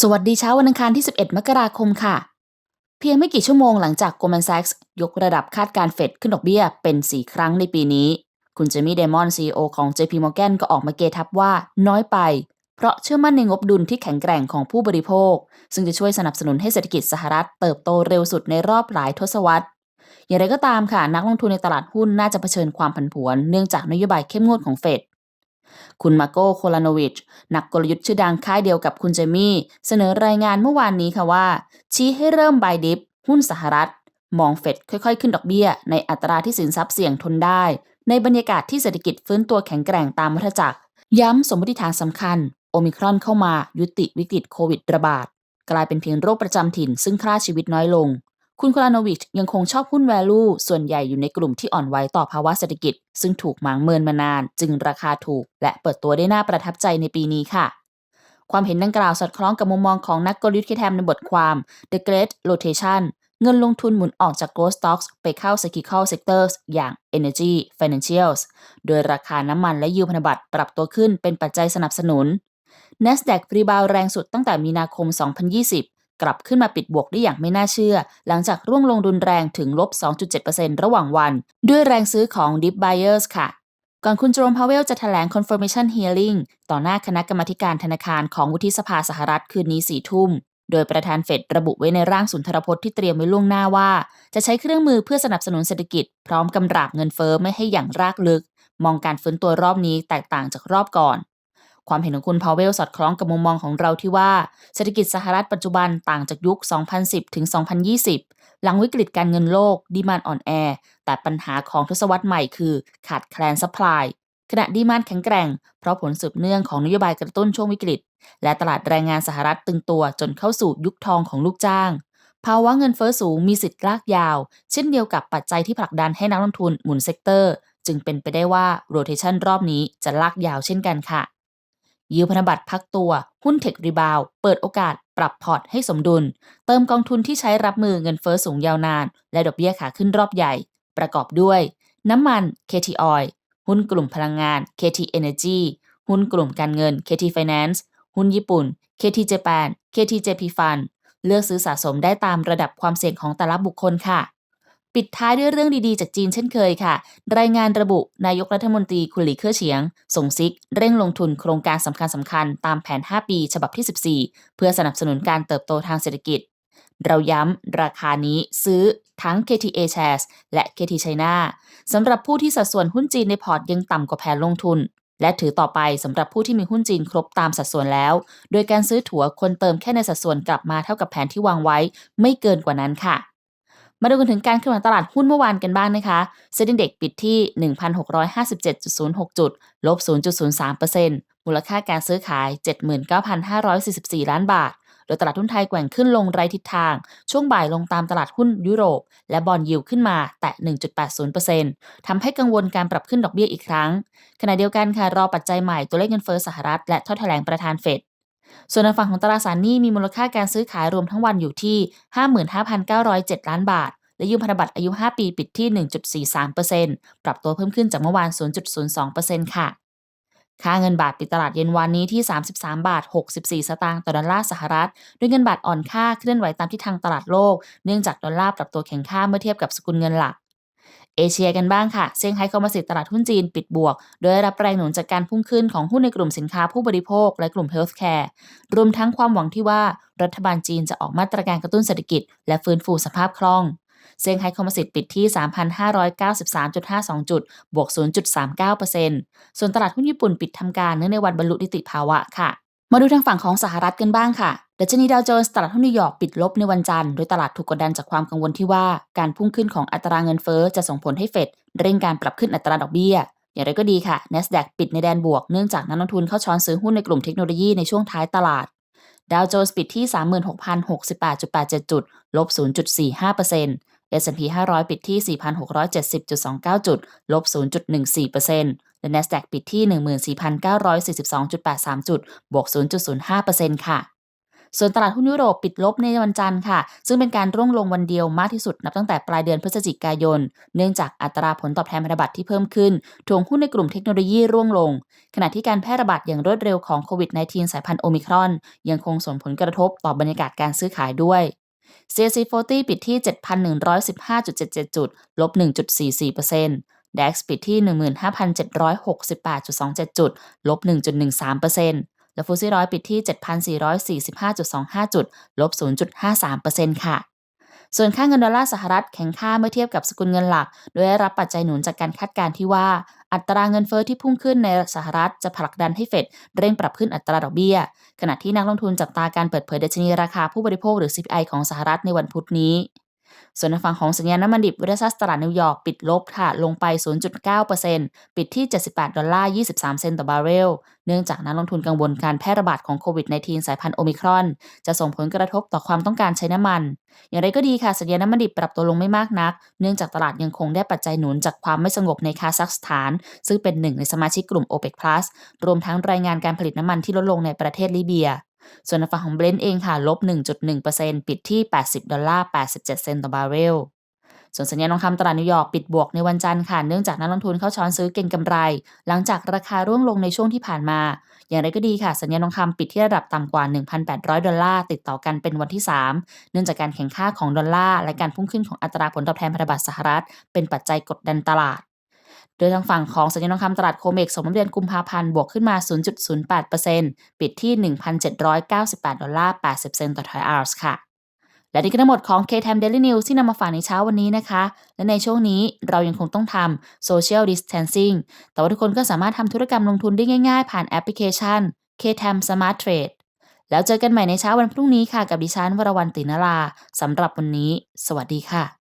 สวัสดีเช้าวันอังคารที่ 11 มกราคมค่ะ เพียงไม่กี่ชั่วโมงหลังจาก Goldman Sachs ยกระดับคาดการเฟดขึ้นดอกเบี้ยเป็น 4 ครั้งในปีนี้ คุณเจมี่เดมอน CEO ของ JP Morgan ก็ออกมาเกทับว่าน้อยไป เพราะเชื่อมั่นในงบดุลที่แข็งแกร่งของผู้บริโภค ซึ่งจะช่วยสนับสนุนให้เศรษฐกิจสหรัฐเติบโตเร็วสุดในรอบหลายทศวรรษ อย่างไรก็ตามค่ะ นักลงทุนในตลาดหุ้นน่าจะเผชิญความผันผวน เนื่องจากนโยบายเข้มงวดของเฟด คุณมาโกโคลานวิช นักกลยุทธ์ชื่อดังค่ายเดียวกับคุณเจมี่ เสนอรายงานเมื่อวานนี้ค่ะว่า ชี้ให้เริ่มบายดิฟ หุ้นสหรัฐ มองเฟดค่อยๆ ขึ้นดอกเบี้ย ในอัตราที่สินทรัพย์เสี่ยงทนได้ ในบรรยากาศที่เศรษฐกิจฟื้นตัวแข็งแกร่งตามวัฏจักร ย้ำสมมติฐานสำคัญ โอมิครอนเข้ามายุติวิกฤตโควิดระบาดกลายเป็นเพียงโรคประจำถิ่นซึ่งฆ่าชีวิตน้อยลง คุณโคลานวิชยังคงชอบหุ้น value ส่วนใหญ่อยู่ในกลุ่มที่อ่อนไหวต่อภาวะเศรษฐกิจ ซึ่งถูกหมางเมินมานาน จึงราคาถูก และเปิดตัวได้น่าประทับใจในปีนี้ค่ะ ความเห็นดังกล่าวสอดคล้องกับมุมมองของนักกลยุทธ์เคแทมในบทความ The Great Rotation เงินลงทุนหมุนออกจาก growth stocks ไปเข้า cyclical sectors อย่าง energy financials โดยราคาน้ำมันและยิวพันธบัตรปรับตัวขึ้นเป็นปัจจัยสนับสนุน NASDAQ รีบาวแรงสุดตั้งแต่มีนาคม 2020 กลับขึ้นมาปิดบวกได้อย่างไม่น่าเชื่อ หลังจากร่วงลงรุนแรงถึงลบ 2.7%ระหว่างวัน ด้วยแรงซื้อของ Deep Buyers ค่ะ ก่อนคุณโจมพาวเวลจะแถลง confirmation hearing ต่อหน้าคณะกรรมการธนาคารของวุฒิสภาสหรัฐคืนนี้สี่ทุ่มโดยประธานเฟดระบุไว้ในร่างสุนทรพจน์ที่เตรียมไว้ล่วงหน้าว่า จะใช้เครื่องมือเพื่อสนับสนุนเศรษฐกิจ พร้อมกำราบเงินเฟอ้อไม่ให้อย่างรากลึก มองการฟื้นตัวรอบนี้แตกต่างจากรอบก่อน ความเห็นของคุณพาวเวลสอดคล้องกับมุมมองของเราที่ว่า เศรษฐกิจสหรัฐปัจจุบันต่างจากยุค 2010 ถึง 2020 หลังวิกฤตการเงินโลกดีมานอ่อนแอ แต่ปัญหาของทศวรรษใหม่คือขาดแคลนซัพพลายขณะดีมานแข็งแกร่ง เพราะผลสืบเนื่องของนโยบายกระตุ้นช่วงวิกฤต และตลาดแรงงานสหรัฐตึงตัวจนเข้าสู่ยุคทองของลูกจ้าง ภาวะเงินเฟอ้อสูงมีสิทธิ์ลากยาว เช่นเดียวกับปัจจัยที่ผลักดันให้นักลงทุนหมุนเซกเตอร์ จึงเป็นไปได้ว่าโรเทชันรอบนี้จะลากยาวเช่นกันค่ะ ยิวพันธบัตรพักตัว หุ้นเทครีบาว เปิดโอกาสปรับพอร์ตให้สมดุล เติมกองทุนที่ใช้รับมือเงินเฟอ้อสูงยาวนาน และดอกเบี้ยขาขึ้นรอบใหญ่ ประกอบด้วย น้ำมัน KT Oil หุ้นกลุ่มพลังงาน KT Energy หุ้นกลุ่มการเงิน KT Finance หุ้นญี่ปุ่น KT Japan KT JP Fund เลือกซื้อสะสมได้ตามระดับความเสี่ยงของแต่ละบุคคลค่ะ ปิดท้ายด้วยเรื่องดีๆ จากจีนเช่นเคยค่ะ รายงานระบุนายกรัฐมนตรีคุณหลีเค่อเฉียง ส่งซิก เร่งลงทุนโครงการสำคัญสำคัญตามแผน 5 ปีฉบับที่ 14 เพื่อสนับสนุนการเติบโตทางเศรษฐกิจ เราย้ำราคานี้ซื้อทั้ง KTA Shares และ KT China สำหรับผู้ที่สัดส่วนหุ้นจีนในพอร์ตยังต่ำกว่าแผนลงทุน และถือต่อไปสำหรับผู้ที่มีหุ้นจีนครบตามสัดส่วนแล้ว โดยการซื้อถั่วคนเติมแค่ในสัดส่วนกลับมาเท่ากับแผนที่วางไว้ ไม่เกินกว่านั้นค่ะ มาดูกันถึงการเคลื่อนไหวตลาดหุ้นเมื่อวานกันบ้างนะคะเซ็นดิเด็กปิดที่ 1,657.06 จุด ลบ 0.03%มูลค่าการซื้อขาย 79,544 ล้านบาท โดยตลาดหุ้นไทยแกว่งขึ้นลงไร้ทิศทาง ช่วงบ่ายลงตามตลาดหุ้นยุโรป และบอลยิวขึ้นมาแตะ 1.80%ทำให้กังวลการปรับขึ้นดอกเบี้ยอีกครั้ง ขณะเดียวกันค่ะรอปัจจัยใหม่ตัวเลขเงินเฟ้อสหรัฐและทอแถลงประธานเฟด ส่วนในฝั่งของตราสารหนี้มีมูลค่าการซื้อขายรวมทั้งวันอยู่ที่ 55,907 ล้านบาท และยืมพันธบัตรอายุ 5 ปีปิดที่ 1.43%ปรับตัวเพิ่มขึ้นจากเมื่อวาน 0.02%ค่ะ ค่าเงินบาทปิดตลาดเย็นวันนี้ที่ 33 บาท 64 สตางค์ต่อดอลลาร์สหรัฐ ด้วยเงินบาทอ่อนค่าเคลื่อนไหวตามที่ทางตลาดโลก เนื่องจากดอลลาร์ปรับตัวแข็งค่าเมื่อเทียบกับสกุลเงินหลัก เอเชียกันบ้างค่ะ เซี่ยงไฮ้คอมโพสิตตลาดหุ้นจีนปิดบวก โดยรับแรงหนุนจากการพุ่งขึ้นของหุ้นในกลุ่มสินค้าผู้บริโภค และกลุ่มเฮลท์แคร์ รวมทั้งความหวังที่ว่ารัฐบาลจีนจะออกมาตรการกระตุ้นเศรษฐกิจ และฟื้นฟูสภาพคล่องเซี่ยงไฮ้คอมโพสิตปิดที่ 3,593.52 จุด บวก 0.39%ส่วนตลาดหุ้นญี่ปุ่นปิดทำการเนื่องในวันบรรลุนิติภาวะค่ะ มาดูทางฝั่งของสหรัฐกันบ้างค่ะ ดัชนีดาวโจนส์ตลาดหุ้นนิวยอร์กปิดลบในวันจันทร์โดยตลาดถูกกดดันจากความกังวลที่ว่าการพุ่งขึ้นของอัตราเงินเฟ้อจะส่งผลให้เฟดเร่งการปรับขึ้นอัตราดอกเบี้ย อย่างไรก็ดีค่ะ NASDAQ ปิดในแดนบวกเนื่องจากนักลงทุนเข้าช้อนซื้อหุ้นในกลุ่มเทคโนโลยีในช่วงท้ายตลาดดาวโจนส์ปิดที่ 36,068.87 จุด ลบ 0.45% S&P 500 ปิดที่ 4,670.29 จุด ลบ 0.14%และ NASDAQ ปิดที่ 14,942.83 จุด บวก 0.05%ค่ะ ส่วนตลาดหุ้นยุโรปปิดลบในวันจันทร์ค่ะ ซึ่งเป็นการร่วงลงวันเดียวมากที่สุดนับตั้งแต่ปลายเดือนพฤศจิกายน เนื่องจากอัตราผลตอบแทนพันธบัตรที่เพิ่มขึ้นถ่วงหุ้นในกลุ่มเทคโนโลยีร่วงลง ขณะที่การแพร่ระบาดอย่างรวดเร็วของโควิด -19 สายพันธุ์โอมิครอน ยังคงส่งผลกระทบต่อบรรยากาศการซื้อขายด้วย CAC 40 ปิดที่ 7,115.77 จุด ลบ 1.44% DAX ปิดที่ 15,768.27 จุด ลบ 1.13% และฟุตซี่ร้อยปิดที่ 7,445.25 จุด ลบ 0.53%ค่ะ ส่วนค่าเงินดอลลาร์สหรัฐแข็งค่าเมื่อเทียบกับสกุลเงินหลัก โดยได้รับปัจจัยหนุนจากการคาดการณ์ที่ว่า อัตราเงินเฟอ้อที่พุ่งขึ้นในสหรัฐจะผลักดันให้เฟดเร่งปรับขึ้นอัตราดอกเบี้ย ขณะที่นักลงทุนจับตาการเปิดเผยดัชนีราคาผู้บริโภคหรือ CPI ของสหรัฐในวันพุธนี้ ส่วนในฝั่งของสัญญาณน้ำมันดิบเวสซัสตลาดนิวยอร์กปิดลบค่ะ ลงไป 0.9%ปิดที่ 78 ดอลลาร์ 23 เซนต์ต่อบาร์เรล เนื่องจากนักลงทุนกังวลการแพร่ระบาดของโควิด -19 สายพันธุ์โอมิครอน จะส่งผลกระทบต่อความต้องการใช้น้ำมัน อย่างไรก็ดีค่ะ สัญญาณน้ำมันดิบปรับตัวลงไม่มากนัก เนื่องจากตลาดยังคงได้ปัจจัยหนุนจากความไม่สงบในคาซัคสถาน ซึ่งเป็นหนึ่งในสมาชิกกลุ่ม OPEC Plus รวมทั้งรายงานการผลิตน้ำมันที่ลดลงในประเทศลิเบีย ส่วนในฝั่งของเบรนท์เองค่ะลบ 1.1%ปิดที่ 80 ดอลลาร์ 87 เซนต์ต่อบาร์เรลส่วนสัญญาณทองคำตลาดนิวยอร์กปิดบวกในวันจันทร์ค่ะ เนื่องจากนักลงทุนเข้าช้อนซื้อเก็งกำไร หลังจากราคาร่วงลงในช่วงที่ผ่านมา อย่างไรก็ดีค่ะ สัญญาณทองคำปิดที่ระดับต่ำกว่า 1,800 ดอลลาร์ ติดต่อกันเป็นวันที่ 3 เนื่องจากการแข่งข้าของดอลลาร์และการพุ่งขึ้นของอัตราผลตอบแทนพันธบัตรสหรัฐ เป็นปัจจัยกดดันตลาด โดยทางฝั่งของสัญญาณทองคำตลาดโคเมกสมเดือนกุมภาพันธ์บวกขึ้นมา 0.08%ปิดที่ 1,798 ดอลลาร์80 เซนต์ต่อทอยออนซ์ค่ะ และนี่ก็ทั้งหมดของ KTM Daily News ที่นำมาฝากในเช้าวันนี้นะคะ และในช่วงนี้เรายังคงต้องทำ Social Distancing แต่ว่าทุกคนก็สามารถทำธุรกรรมลงทุนได้ง่ายๆ ผ่านแอปพลิเคชัน KTM Smart Trade แล้วเจอกันใหม่ในเช้าวันพรุ่งนี้ค่ะ กับดิฉันวรวรรณตินราสำหรับวันนี้ สวัสดีค่ะ